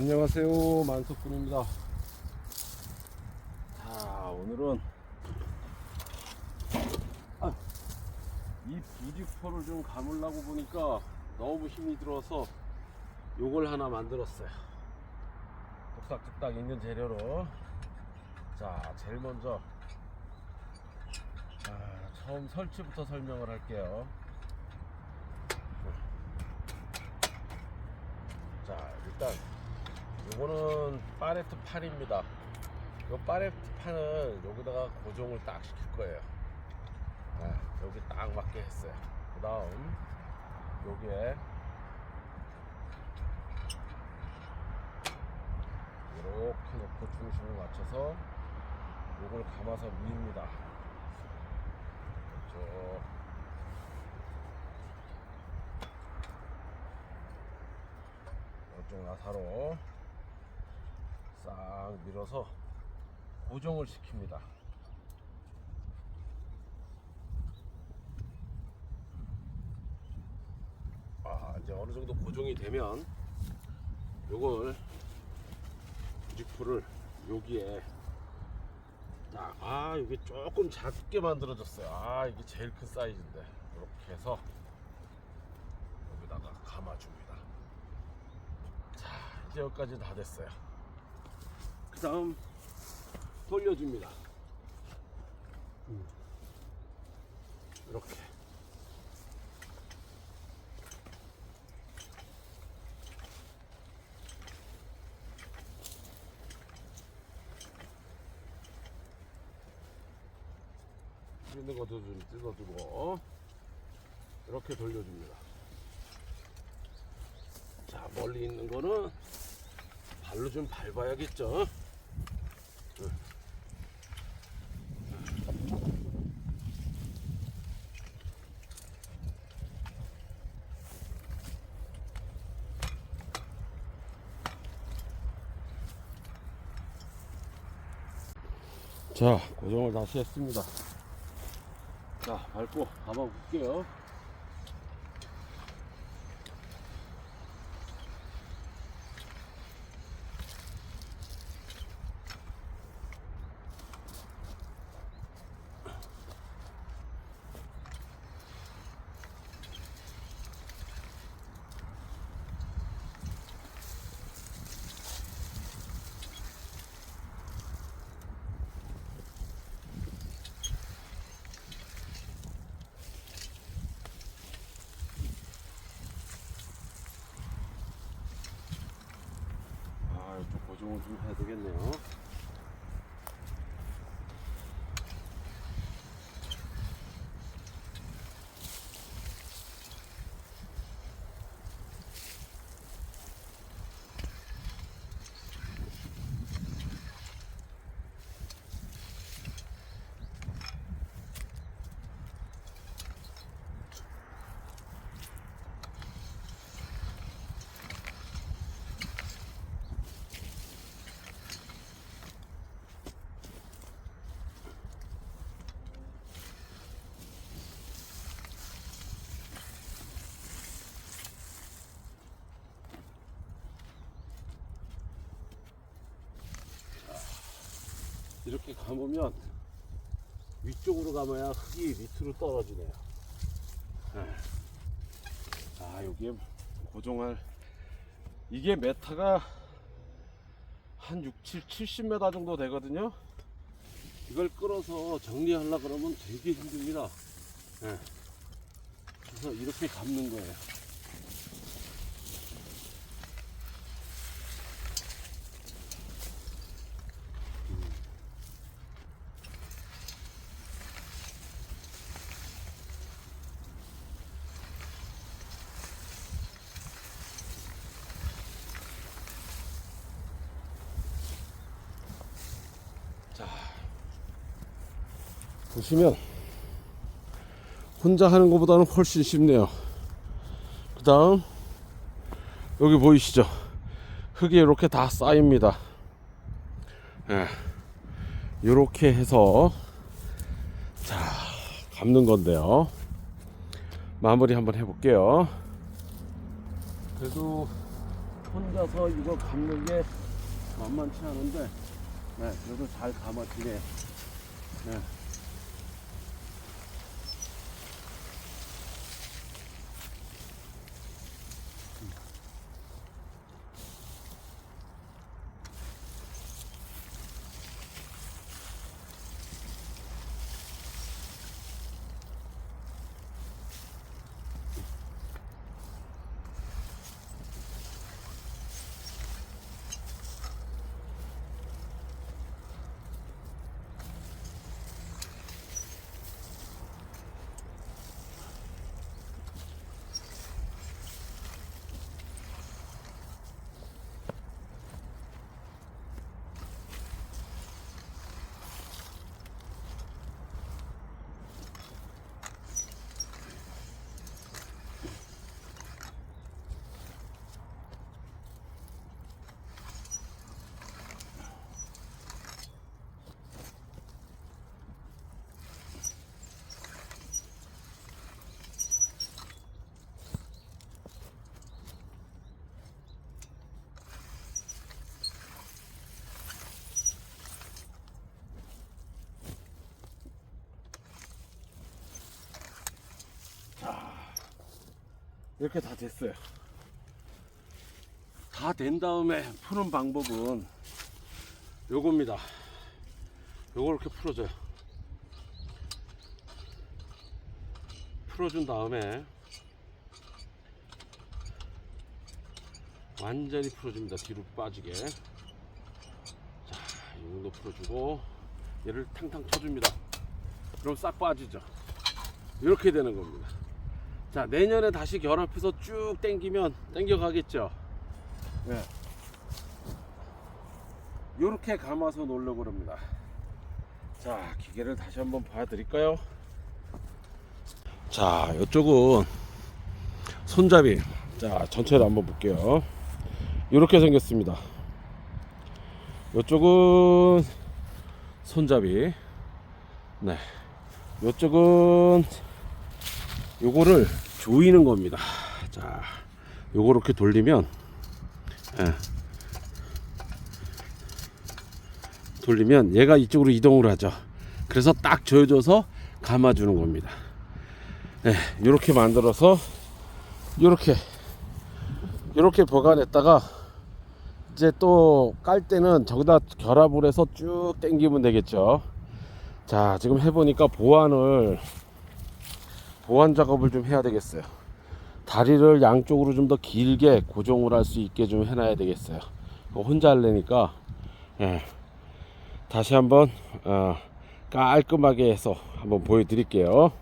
안녕하세요. 만석군입니다. 자 오늘은 아, 이 비디포를 좀 감으려고 보니까 너무 힘이 들어서 요걸 하나 만들었어요. 뚝딱뚝딱 있는 재료로. 자 제일 먼저 아, 처음 설치부터 설명을 할게요. 자 일단 요거는 파레트 판입니다. 요 파레트 판을 여기다가 고정을 딱 시킬 거예요. 네, 여기 딱 맞게 했어요. 그 다음 요게 이렇게 놓고 중심을 맞춰서 요걸 감아서 미입니다. 저 이쪽 나사로 싹 밀어서 고정을 시킵니다. 아, 이제 어느 정도 고정이 되면 요걸 리프를 여기에 딱, 아, 이게 조금 작게 만들어졌어요. 아, 이게 제일 큰 사이즈인데. 이렇게 해서 여기다가 감아줍니다. 자, 이제 여기까지 다 됐어요. 그 다음 돌려줍니다. 음. 이렇게. 있는 것도 좀 뜯어주고 이렇게 돌려줍니다. 자 멀리 있는 거는 발로 좀 밟아야겠죠. 자 고정을 다시 했습니다. 자 밟고 가봐 볼게요. 아, 좀 해야 되겠네요. 이렇게 감으면 위쪽으로 감아야 흙이 밑으로 떨어지네요. 네. 아, 여기에 고정할 이게 메타가 한 6, 7, 70m 정도 되거든요. 이걸 끌어서 정리하려 그러면 되게 힘듭니다. 네. 그래서 이렇게 감는 거예요. 보시면 혼자 하는 것보다는 훨씬 쉽네요. 그 다음 여기 보이시죠? 흙이 이렇게 다 쌓입니다. 예, 이렇게 해서 자 감는 건데요. 마무리 한번 해볼게요. 그래도 혼자서 이거 감는 게 만만치 않은데, 네, 그래도 잘 감아지네요. 네. 이렇게 다 됐어요. 다 된 다음에 푸는 방법은 요겁니다. 요걸 이렇게 풀어줘요. 풀어준 다음에 완전히 풀어줍니다. 뒤로 빠지게. 자, 이 정도 풀어주고 얘를 탕탕 쳐줍니다. 그럼 싹 빠지죠. 이렇게 되는 겁니다. 자 내년에 다시 결합해서 쭉 당기면 당겨 가겠죠? 네. 이렇게 감아서 놓으려고 합니다. 자 기계를 다시 한번 봐 드릴까요? 자 이쪽은 손잡이. 자 전체를 한번 볼게요. 이렇게 생겼습니다. 이쪽은 손잡이. 네. 이쪽은 요거를 조이는 겁니다. 자, 요거 이렇게 돌리면, 예. 돌리면 얘가 이쪽으로 이동을 하죠. 그래서 딱 조여줘서 감아주는 겁니다. 예, 요렇게 만들어서, 요렇게, 요렇게 보관했다가, 이제 또 깔 때는 저기다 결합을 해서 쭉 당기면 되겠죠. 자, 지금 해보니까 보완을 보완 작업을 좀 해야 되겠어요. 다리를 양쪽으로 좀 더 길게 고정을 할 수 있게 좀 해놔야 되겠어요. 혼자 하려니까 예. 다시 한번 어, 깔끔하게 해서 한번 보여드릴게요.